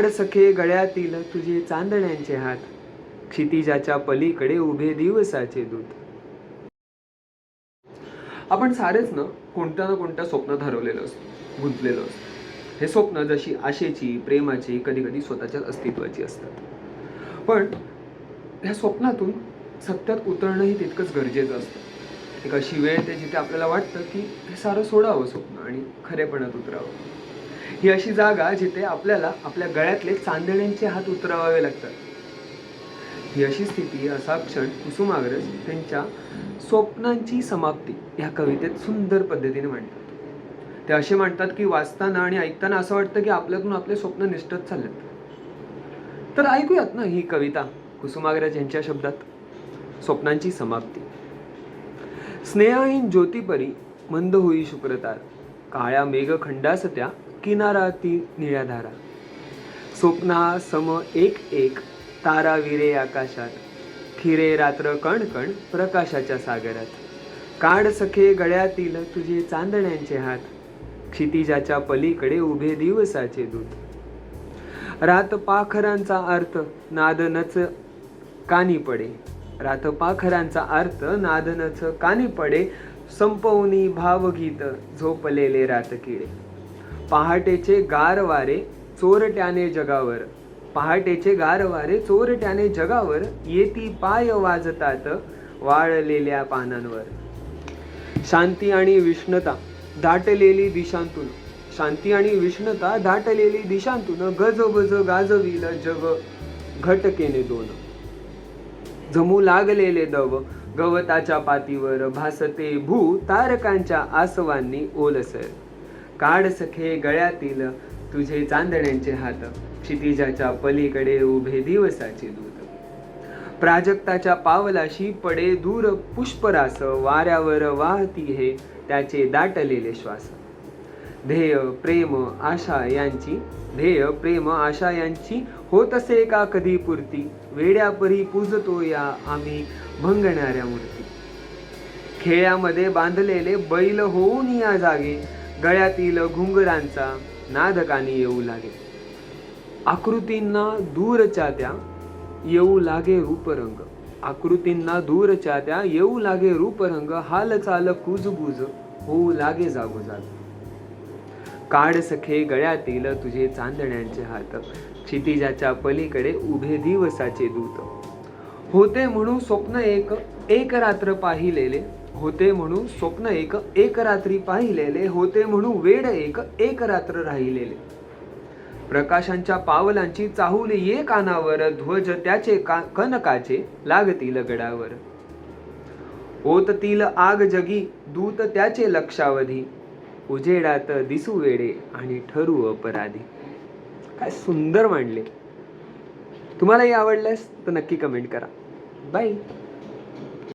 काढ सखे गळ्यातील तुझे चांदण्यांचे हात क्षितिजाच्या पलीकडे उभे दिवसाचे दूत. आपण सारेच ना कोणत्या ना कोणत्या स्वप्न हरवलेलं असतो गुंतलेलो असतो. हे स्वप्न जशी आशेची प्रेमाची कधी कधी स्वतःच्याच अस्तित्वाची असतात. पण ह्या स्वप्नातून सत्यात उतरणंही तितकंच गरजेचं असतं. एक अशी वेळ ते जिथे आपल्याला वाटतं की हे सारं सोडावं स्वप्न आणि खरेपणात उतरावं. ही अशी जागा जिथे आपल्याला आपल्या गळ्यातले चांदण्यांचे हात उतरवावे लागतात. ही अशी स्थिती असा क्षण कुसुमाग्रज त्यांच्या स्वप्नांची समाप्ती ह्या कवितेत सुंदर पद्धतीने मांडतात. ते असे मांडतात की वाचताना आणि ऐकताना असं वाटतं की आपल्यातून आपले स्वप्न निष्ठत चाललेत. तर ऐकूयात ना ही कविता कुसुमाग्रज यांच्या शब्दात. स्वप्नांची समाप्ती. स्नेहहीन ज्योतिपरी मंद होई शुक्रतार. काळ्या मेघखंडास त्या किनारा ती निळ्याधारा स्वप्ना सम एक एक तारा विरे आकाशात. खिरे रात्र कण कण प्रकाशाच्या सागरात. काढ सखे गळ्यातील तुझे चांदण्यांचे हात. क्षितिजाच्या पलीकडे उभे दिवसाचे दूत. रात पाखरांचा अर्थ नादनच कानी पडे. रात पाखरांचा अर्थ नादनच कानी पडे. संपवनी भावगीत झोपलेले रात किडे. पहाटेचे गार वारे चोरट्याने जगावर. पहाटेचे गार वारे चोरट्याने जगावर येती पाय वाजतात वाळलेल्या पानांवर. शांती आणि विष्णता दाटलेली दिशांतून शांती आणि विष्णता दाटलेली दिशांतून गजबज गाजविल जग घटकेने दोन. जमू लागलेले दव गवताच्या पातीवर भासते भू तारकांच्या आसवांनी ओलसर. काढ सखे गळ्यातील तुझे चांदण्यांचे हात क्षितिजाच्या पलीकडे उभे दिवसाचे दूत. प्राजक्ताच्या पावलाशी पडे दूर पुष्परास वाऱ्यावर वाहती हे त्याचे दाटलेले श्वास. ध्येय प्रेम आशा यांची ध्येय प्रेम आशा यांची होत असे का कधी पुरती? वेड्यापरी पूजतो या आम्ही भंगणाऱ्या मूर्ती. खेळ्यामध्ये बांधलेले बैल होऊन या जागे गळ्यातील घुंगरांचा नादकानी येऊ लागे. आकृतींना दूरच्या त्या येऊ लागे रूपरंग. आकृतींना दूरच्या त्या येऊ लागे रूपरंग. हालचाल कुजबुज होऊ लागे जागोजाग. काढ सखे गळ्यातील तुझे चांदण्यांचे हात. क्षितिजाच्या पलीकडे उभे दिवसाचे दूत. होते म्हणून स्वप्न एक एक रात्र पाहिलेले. होते म्हणून स्वप्न एक एक रात्री पाहिलेले. होते म्हणून वेड एक एक रात्र राहिलेले. प्रकाशांच्या पावलांची चाहुल ये कानावर ध्वज त्याचे का कनकाचे लागतील गडावर. ओततील आग जगी दूत त्याचे लक्षावधी. उजेडात दिसू वेडे आणि ठरू अपराधी. काय सुंदर मांडले. तुम्हालाही आवडल्यास तर नक्की कमेंट करा. बाय